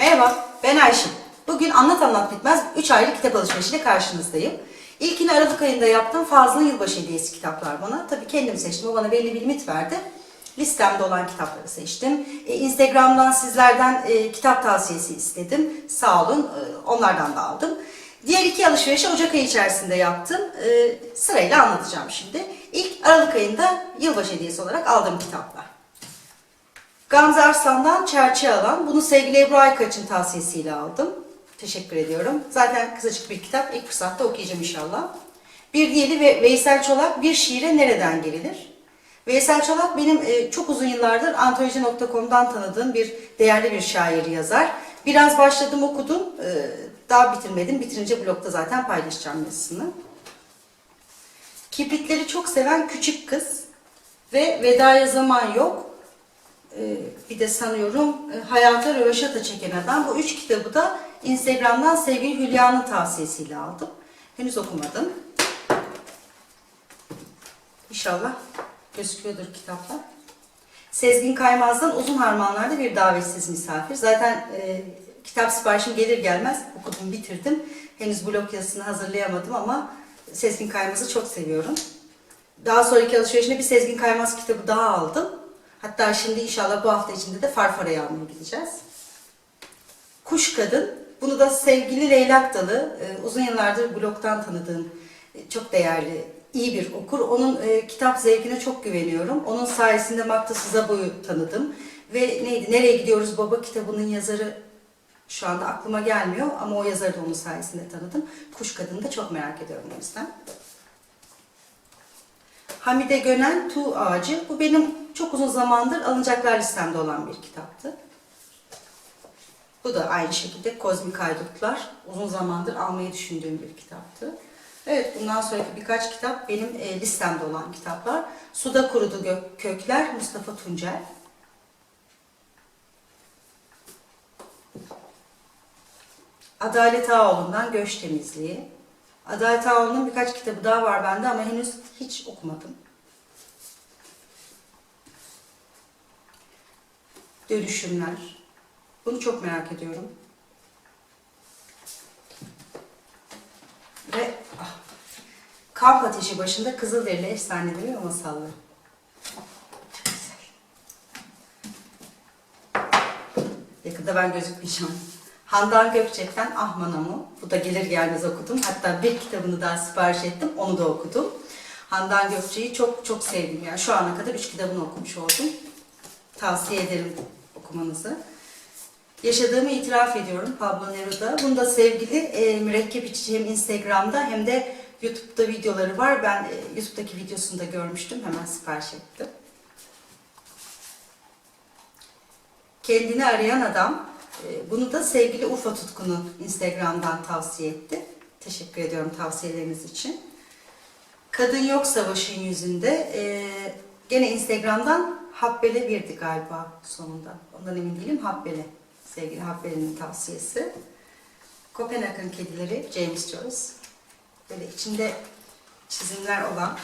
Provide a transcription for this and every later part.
Merhaba, ben Ayşe. Bugün anlat anlat bitmez 3 aylık kitap alışverişiyle karşınızdayım. İlkini Aralık ayında yaptım. Fazla yılbaşı hediyesi kitaplar bana. Tabii kendim seçtim. O bana belli bir limit verdi. Listemde olan kitapları seçtim. E, Instagram'dan sizlerden e, kitap tavsiyesi istedim. Sağ olun. e, onlardan da aldım. Diğer iki alışverişi Ocak ayı içerisinde yaptım. E, sırayla anlatacağım şimdi. İlk Aralık ayında yılbaşı hediyesi olarak aldığım kitaplar. Gamze Arslan'dan Çerçe Alan. Bunu sevgili Ebru Aykaç'ın tavsiyesiyle aldım. Teşekkür ediyorum. Zaten kısacık bir kitap. İlk fırsatta okuyacağım inşallah. Bir diğeri ve Veysel Çolak Bir şiire nereden gelinir? Veysel Çolak benim e, çok uzun yıllardır antoloji.com'dan tanıdığım bir değerli bir şair yazar. Biraz başladım okudum. E, daha bitirmedim. Bitirince blogda zaten paylaşacağım yazısını. Kibritleri çok seven küçük kız ve Vedaya Zaman Yok bir de sanıyorum e, Hayata Röveşata Çeken Adam. Bu üç kitabı da Instagram'dan sevgili Hülya'nın tavsiyesiyle aldım. Henüz okumadım. İnşallah gözüküyordur kitaplar. Sezgin Kaymaz'dan Uzun Harmanlar'da bir davetsiz misafir. Zaten e, kitap siparişim gelir gelmez okudum, bitirdim. Henüz blog yazısını hazırlayamadım ama Sezgin Kaymaz'ı çok seviyorum. Daha sonraki alışverişinde bir Sezgin Kaymaz kitabı daha aldım. Hatta şimdi inşallah bu hafta içinde de Farfara'yı almaya gideceğiz. Kuş Kadın. Bunu da sevgili Leylak Dalı, e, uzun yıllardır blogdan tanıdığım e, çok değerli, iyi bir okur. Onun e, kitap zevkine çok güveniyorum. Onun sayesinde Makta Sızaboy'u tanıdım. Ve neydi, Nereye Gidiyoruz Baba kitabının yazarı şu anda aklıma gelmiyor ama o yazarı da onun sayesinde tanıdım. Kuş Kadın'ı da çok merak ediyorum o yüzden. Hamide Gönen Tuğ Ağacı. Bu benim çok uzun zamandır alınacaklar listemde olan bir kitaptı. Bu da aynı şekilde Kozmik Haydutlar. Uzun zamandır almayı düşündüğüm bir kitaptı. Evet bundan sonraki birkaç kitap benim e, listemde olan kitaplar. Suda Kurudu Gök- Kökler Mustafa Tuncel. Adalet Ağoğlu'ndan Göç Temizliği. Adalet Ağoğlu'nun birkaç kitabı daha var bende ama henüz hiç okumadım. Dönüşümler. Bunu çok merak ediyorum. Ve ah, kamp ateşi başında Kızılderili efsaneleri ve masalları. Yakında ben gözükmeyeceğim. Handan Gökçek'ten Ahmanamı. Bu da gelir gelmez okudum. Hatta bir kitabını daha sipariş ettim. Onu da okudum. Handan Gökçek'i çok çok sevdim. Yani şu ana kadar üç kitabını okumuş oldum. Tavsiye ederim okumanızı. Yaşadığımı itiraf ediyorum Pablo Neruda. Bunda sevgili e, mürekkep içi hem Instagram'da hem de YouTube'da videoları var. Ben e, YouTube'daki videosunu da görmüştüm. Hemen sipariş ettim. Kendini arayan adam. E, Bunu da sevgili Urfa Tutkun'u Instagram'dan tavsiye etti. Teşekkür ediyorum tavsiyeleriniz için. Kadın Yok Savaş'ın yüzünde e, gene Instagram'dan Habbele birdi galiba sonunda. Ondan emin değilim. Habbele. Sevgili Habbele'nin tavsiyesi. Kopenhag'ın Kedileri James Joyce. Böyle içinde çizimler olan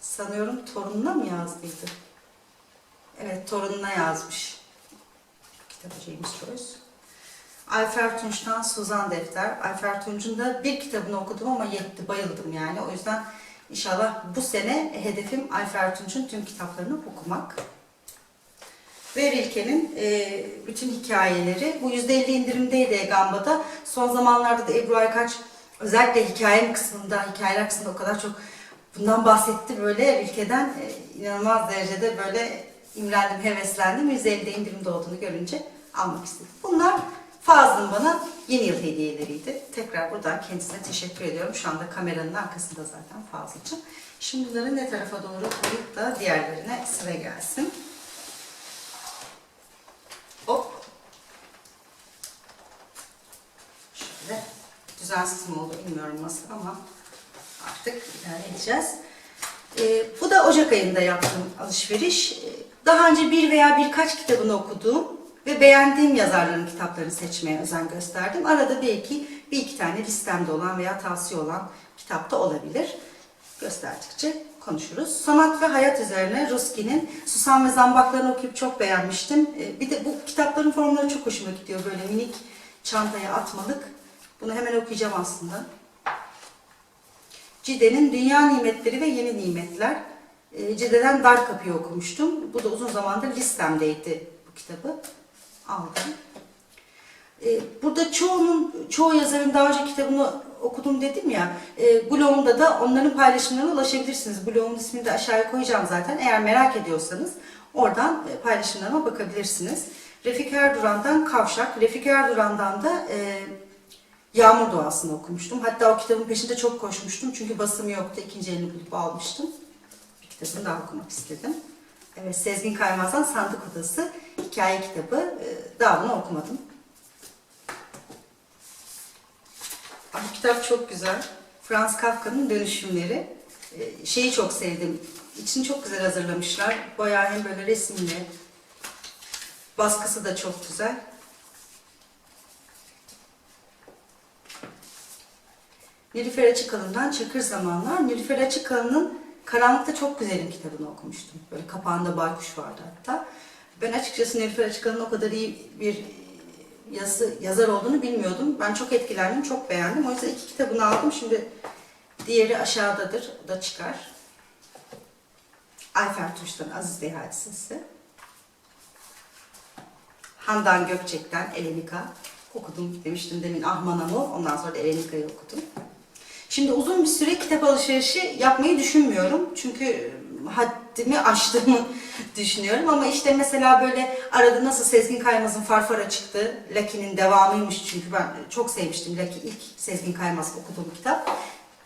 sanıyorum torununa mı yazdıydı? Evet torununa yazmış. James Joyce. Ayfer Tunç'tan Suzan Defter. Ayfer Tunç'un da bir kitabını okudum ama yetti, bayıldım yani. O yüzden inşallah bu sene hedefim Ayfer Tunç'un tüm kitaplarını okumak. Ve Rilke'nin e, bütün hikayeleri. Bu %50 indirimdeydi Gamba'da. Son zamanlarda da Ebru Aykaç özellikle hikayem kısmında, hikayeler kısmında o kadar çok bundan bahsetti böyle Rilke'den e, inanılmaz derecede böyle imrendim, heveslendim. %50'de indirimde olduğunu görünce almak istedim. Bunlar Fazl'ın bana yeni yıl hediyeleriydi. Tekrar buradan kendisine teşekkür ediyorum. Şu anda kameranın arkasında zaten Fazl'cığım. Şimdi bunları ne tarafa doğru koyup da diğerlerine sıra gelsin. Hop. Şöyle düzensiz mi oldu bilmiyorum masa ama artık idare edeceğiz. Ee, bu da Ocak ayında yaptığım alışveriş. Ee, Daha önce bir veya birkaç kitabını okuduğum ve beğendiğim yazarların kitaplarını seçmeye özen gösterdim. Arada belki bir iki tane listemde olan veya tavsiye olan kitap da olabilir. Gösterdikçe konuşuruz. Sanat ve hayat üzerine Ruski'nin Susam ve Zambaklarını okuyup çok beğenmiştim. Ee, Bir de bu kitapların formları çok hoşuma gidiyor. Böyle minik çantaya atmalık. Bunu hemen okuyacağım aslında. Cide'nin Dünya Nimetleri ve Yeni Nimetler. Ee, Cide'den Dar Kapı'yı okumuştum. Bu da uzun zamandır listemdeydi bu kitabı. Aldım. Ee, Burada çoğunun, çoğu yazarın daha önce kitabını okudum dedim ya. E, blogumda da onların paylaşımlarına ulaşabilirsiniz. Blogumun ismini de aşağıya koyacağım zaten. Eğer merak ediyorsanız oradan e, paylaşımlarıma bakabilirsiniz. Refik Erduran'dan Kavşak, Refik Erduran'dan da e, Yağmur Doğası'nı okumuştum. Hatta o kitabın peşinde çok koşmuştum. Çünkü basımı yoktu. İkinci elini bulup almıştım. Bir kitabını daha okumak istedim. Evet, Sezgin Kaymaz'dan Sandık Odası hikaye kitabı. E, daha bunu okumadım. Bu kitap çok güzel. Franz Kafka'nın dönüşümleri. Ee, şeyi çok sevdim. İçini çok güzel hazırlamışlar. Bayağı hem böyle resimli. Baskısı da çok güzel. Nilüfer Açıkalın'dan Çakır Zamanlar. Nilüfer Açıkalın'ın Karanlıkta Çok Güzelim kitabını okumuştum. Böyle kapağında baykuş vardı hatta. Ben açıkçası Nilüfer Açıkalın'ın o kadar iyi bir yazı, yazar olduğunu bilmiyordum. Ben çok etkilendim, çok beğendim. O yüzden iki kitabını aldım. Şimdi diğeri aşağıdadır. O da çıkar. Ayfer Tuş'tan Aziz Bey Hadisesi. Handan Gökçek'ten Elenika okudum demiştim demin Ahmanam'ı. Ondan sonra da Elenika'yı okudum. Şimdi uzun bir süre kitap alışverişi yapmayı düşünmüyorum. Çünkü haddimi aştığımı düşünüyorum. Ama işte mesela böyle arada nasıl Sezgin Kaymaz'ın Farfara çıktı. Lucky'nin devamıymış çünkü ben çok sevmiştim. Lucky ilk Sezgin Kaymaz okuduğum kitap.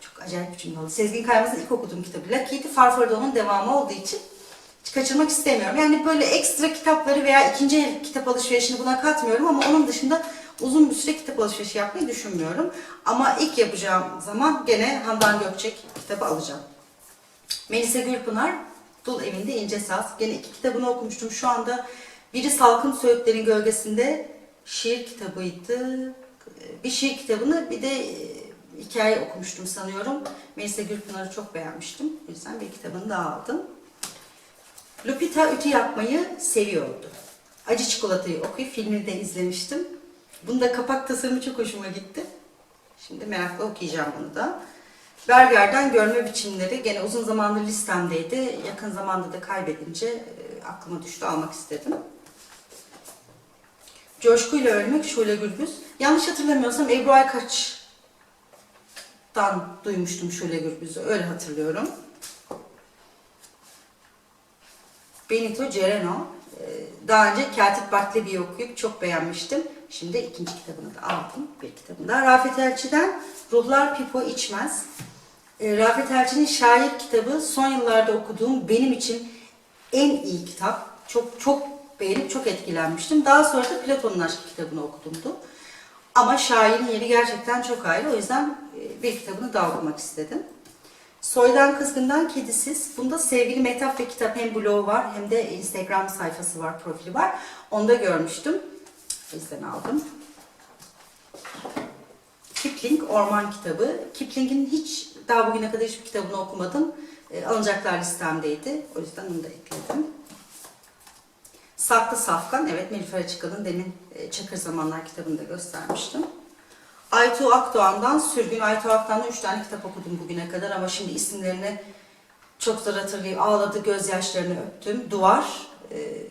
Çok acayip bir cümle oldu. Sezgin Kaymaz'ın ilk okuduğum kitabı Lucky'ydi. Farfara da onun devamı olduğu için kaçırmak istemiyorum. Yani böyle ekstra kitapları veya ikinci el kitap alışverişini buna katmıyorum ama onun dışında uzun bir süre kitap alışverişi yapmayı düşünmüyorum. Ama ilk yapacağım zaman gene Handan Gökçek kitabı alacağım. Melisa Gülpınar, Dul Evinde İnce Saz. Gene iki kitabını okumuştum. Şu anda biri Salkım Söğütlerin Gölgesinde şiir kitabıydı. Bir şiir kitabını bir de e, hikaye okumuştum sanıyorum. Melisa Gülpınar'ı çok beğenmiştim. O yüzden bir kitabını da aldım. Lupita ütü yapmayı seviyordu. Acı Çikolatayı okuyup filmini de izlemiştim. Bunda kapak tasarımı çok hoşuma gitti. Şimdi merakla okuyacağım bunu da. Berger'den görme biçimleri gene uzun zamandır listemdeydi. Yakın zamanda da kaybedince e, aklıma düştü almak istedim. Coşkuyla Ölmek Şule Gürbüz. Yanlış hatırlamıyorsam Ebru Aykaç'tan duymuştum Şule Gürbüz'ü. Öyle hatırlıyorum. Benito Cereno. Ee, Daha önce Katip Bartleby'yi okuyup çok beğenmiştim. Şimdi ikinci kitabını da aldım. Bir kitabını da. Rafet Elçi'den Ruhlar Pipo İçmez. Ee, Rafet Elçi'nin şair kitabı son yıllarda okuduğum benim için en iyi kitap. Çok çok beğenip çok etkilenmiştim. Daha sonra da Platon'un Aşkı kitabını okudumdu. Ama şairin yeri gerçekten çok ayrı. O yüzden e, bir kitabını daha okumak istedim. Soydan Kızgın'dan Kedisiz. Bunda sevgili Mehtap ve kitap hem blogu var hem de Instagram sayfası var, profili var. Onu da görmüştüm. O yüzden aldım. Kipling Orman kitabı. Kipling'in hiç daha bugüne kadar hiçbir kitabını okumadım. E, alınacaklar listemdeydi. O yüzden onu da ekledim. Saklı Safkan, evet Nilüfer Açıkal'ın demin e, Çakır Zamanlar kitabını da göstermiştim. Aytu Akdoğan'dan Sürgün. Aytu Akdoğan'dan 3 tane kitap okudum bugüne kadar ama şimdi isimlerini çok zor hatırlayayım. Ağladı, gözyaşlarını öptüm. Duvar. e,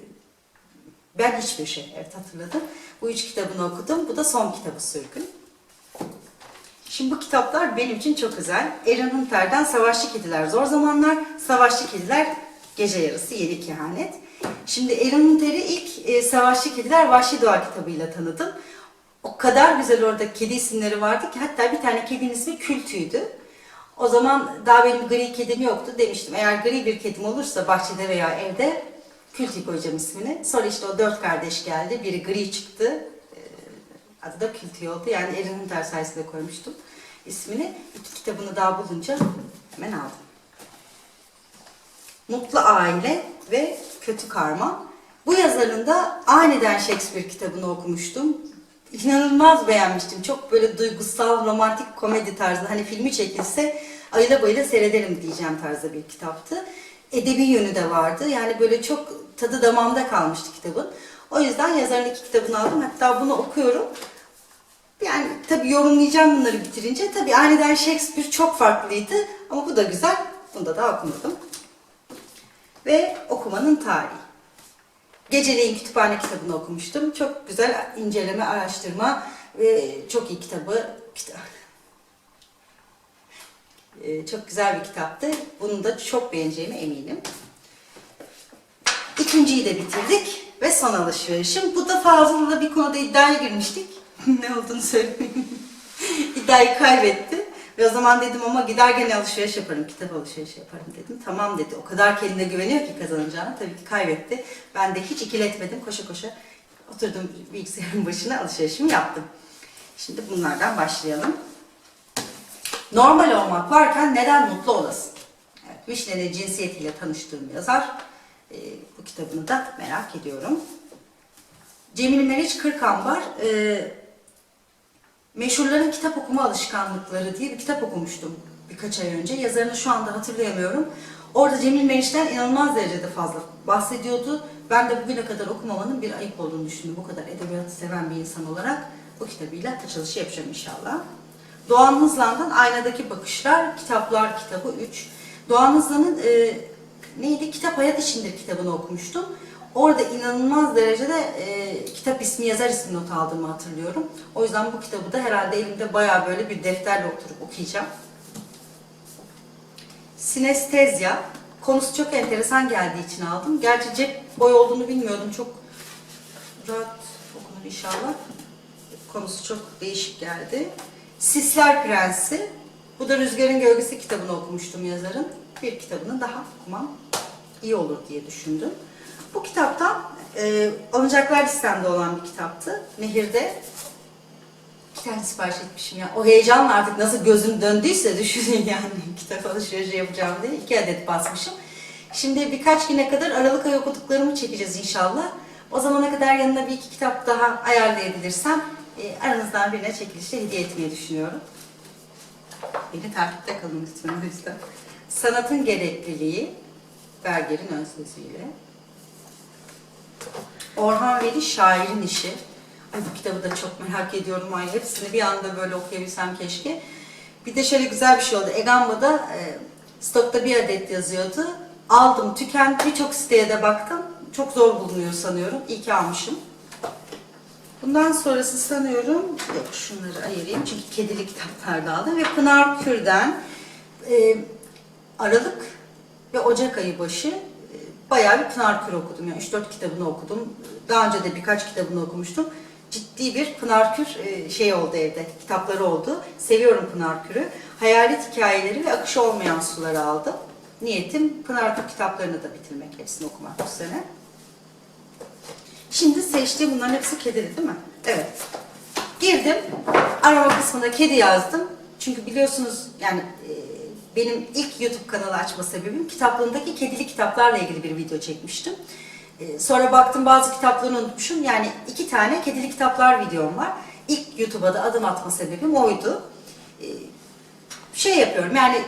ben hiçbir şey, evet hatırladım. Bu üç kitabını okudum. Bu da son kitabı Sürgün. Şimdi bu kitaplar benim için çok özel. Erin Hunter'den Savaşçı Kediler Zor Zamanlar, Savaşçı Kediler Gece Yarısı Yedi Kehanet. Şimdi Erin Hunter'i ilk e, Savaşçı Kediler Vahşi Doğa kitabıyla tanıdım. O kadar güzel orada kedi isimleri vardı ki hatta bir tane kedinin ismi Kültü'ydü. O zaman daha benim gri kedim yoktu demiştim. Eğer gri bir kedim olursa bahçede veya evde Kültü koyacağım ismini. Sonra işte o dört kardeş geldi. Biri gri çıktı. Ee, Adı da Kültü oldu. Yani Erin Hunter sayesinde koymuştum ismini. İki kitabını daha bulunca hemen aldım. Mutlu Aile ve Kötü Karma. Bu yazarın da aniden Shakespeare kitabını okumuştum. İnanılmaz beğenmiştim. Çok böyle duygusal, romantik komedi tarzı. Hani filmi çekilse ayıla bayıla seyrederim diyeceğim tarzda bir kitaptı. Edebi yönü de vardı. Yani böyle çok tadı damağımda kalmıştı kitabın. O yüzden yazarın iki kitabını aldım. Hatta bunu okuyorum. Yani tabii yorumlayacağım bunları bitirince. Tabii aniden Shakespeare çok farklıydı. Ama bu da güzel. Bunu da okumadım. Ve okumanın tarihi. Geceleyin kütüphane kitabını okumuştum. Çok güzel inceleme, araştırma ve çok iyi kitabı. Kita- Ee, çok güzel bir kitaptı. Bunu da çok beğeneceğime eminim. İkinciyi de bitirdik ve son alışverişim. Bu da Fazıl'la bir konuda iddiaya girmiştik. ne olduğunu söylemeyeyim. İddiayı kaybetti. Ve o zaman dedim ama gider gene alışveriş yaparım, kitap alışverişi yaparım dedim. Tamam dedi. O kadar kendine güveniyor ki kazanacağını. Tabii ki kaybetti. Ben de hiç ikiletmedim. Koşa koşa oturdum bilgisayarın başına alışverişimi yaptım. Şimdi bunlardan başlayalım. Normal olmak varken neden mutlu olasın? Evet, Vişne'nin cinsiyetiyle tanıştığım yazar. Ee, bu kitabını da merak ediyorum. Cemil Meriç Kırkambar, e, Meşhurların Kitap Okuma Alışkanlıkları diye bir kitap okumuştum birkaç ay önce. Yazarını şu anda hatırlayamıyorum. Orada Cemil Meriç'ten inanılmaz derecede fazla bahsediyordu. Ben de bugüne kadar okumamanın bir ayıp olduğunu düşündüm. Bu kadar edebiyatı seven bir insan olarak bu kitabıyla açılışı yapacağım inşallah. Doğan Hızlan'dan Aynadaki Bakışlar, Kitaplar kitabı 3. Doğan Hızlan'ın e, neydi? Kitap Hayat İçindir kitabını okumuştum. Orada inanılmaz derecede e, kitap ismi, yazar ismi not aldığımı hatırlıyorum. O yüzden bu kitabı da herhalde elimde bayağı böyle bir defterle oturup okuyacağım. Sinestezya. Konusu çok enteresan geldiği için aldım. Gerçi cep boy olduğunu bilmiyordum. Çok rahat okunur inşallah. Konusu çok değişik geldi. Sisler Prensi. Bu da Rüzgarın Gölgesi kitabını okumuştum yazarın. Bir kitabını daha okumam iyi olur diye düşündüm. Bu kitaptan e, alınacaklar listemde olan bir kitaptı. Nehir'de iki tane sipariş etmişim ya. O heyecanla artık nasıl gözüm döndüyse düşünün yani kitap alışverişi yapacağım diye iki adet basmışım. Şimdi birkaç güne kadar Aralık ayı okuduklarımı çekeceğiz inşallah. O zamana kadar yanına bir iki kitap daha ayarlayabilirsem e, aranızdan birine çekilişte hediye etmeyi düşünüyorum. Beni takipte kalın lütfen o. Sanatın gerekliliği Berger'in ön sözüyle. Orhan Veli şairin işi. Ay bu kitabı da çok merak ediyorum. Ay hepsini bir anda böyle okuyabilsem keşke. Bir de şöyle güzel bir şey oldu. Egamba'da e, stokta bir adet yazıyordu. Aldım, tükendi. Birçok siteye de baktım. Çok zor bulunuyor sanıyorum. İyi ki almışım. Bundan sonrası sanıyorum, yok şunları ayırayım çünkü kedili kitaplar aldım ve Pınar Kür'den e, Aralık ve Ocak ayı başı e, bayağı bir Pınar Kür okudum. Yani 3-4 kitabını okudum. Daha önce de birkaç kitabını okumuştum. Ciddi bir Pınar Kür e, şey oldu evde, kitapları oldu. Seviyorum Pınar Kür'ü. Hayalet hikayeleri ve akışı olmayan suları aldım. Niyetim Pınar Kür kitaplarını da bitirmek, hepsini okumak bu sene. Şimdi seçtiğim bunların hepsi kedili değil mi? Evet. Girdim. Arama kısmında kedi yazdım. Çünkü biliyorsunuz yani e, benim ilk YouTube kanalı açma sebebim kitaplığımdaki kedili kitaplarla ilgili bir video çekmiştim. E, sonra baktım bazı kitaplarını unutmuşum. Yani iki tane kedili kitaplar videom var. İlk YouTube'a da adım atma sebebim oydu. E, şey yapıyorum yani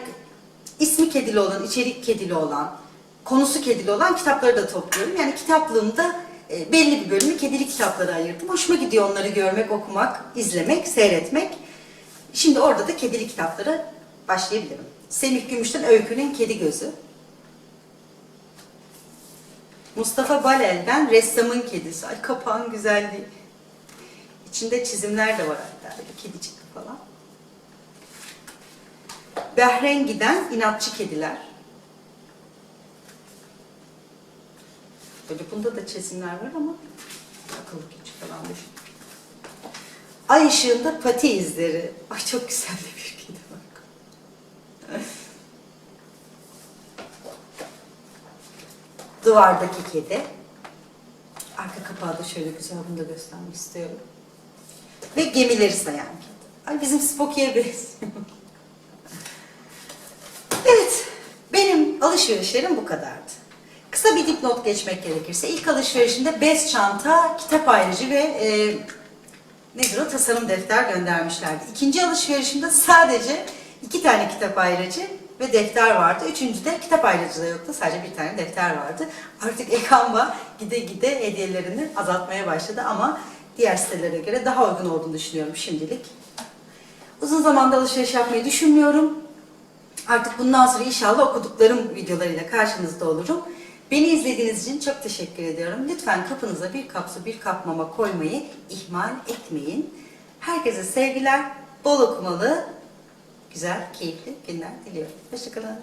ismi kedili olan, içerik kedili olan, konusu kedili olan kitapları da topluyorum. Yani kitaplığımda e, belli bir bölümü kedili kitaplara ayırdım. Hoşuma gidiyor onları görmek, okumak, izlemek, seyretmek. Şimdi orada da kedili kitaplara başlayabilirim. Semih Gümüş'ten Öykü'nün Kedi Gözü. Mustafa Balel'den Ressamın Kedisi. Ay kapağın güzelliği. İçinde çizimler de var hatta. Böyle kedicik falan. Behrengi'den İnatçı Kediler. Böyle bunda da çizimler var ama akıllı küçük falan düşün. Ay ışığında pati izleri. Ay çok güzel de bir kedi bak. Duvardaki kedi. Arka kapağı da şöyle güzel bunu da göstermek istiyorum. Ve gemileri sayan kedi. Ay bizim Spooky'ye benziyor. Evet, benim alışverişlerim bu kadardı. Kısa bir dipnot geçmek gerekirse ilk alışverişimde bez çanta, kitap ayrıcı ve e, nedir o tasarım defter göndermişlerdi. İkinci alışverişimde sadece iki tane kitap ayrıcı, ve defter vardı. Üçüncü de kitap ayrıcı da yoktu. Sadece bir tane defter vardı. Artık Ekanva gide gide hediyelerini azaltmaya başladı ama diğer sitelere göre daha uygun olduğunu düşünüyorum şimdilik. Uzun zamanda alışveriş yapmayı düşünmüyorum. Artık bundan sonra inşallah okuduklarım videolarıyla karşınızda olurum. Beni izlediğiniz için çok teşekkür ediyorum. Lütfen kapınıza bir kap su, bir kap mama koymayı ihmal etmeyin. Herkese sevgiler, bol okumalı, güzel, keyifli günler diliyorum. Hoşçakalın.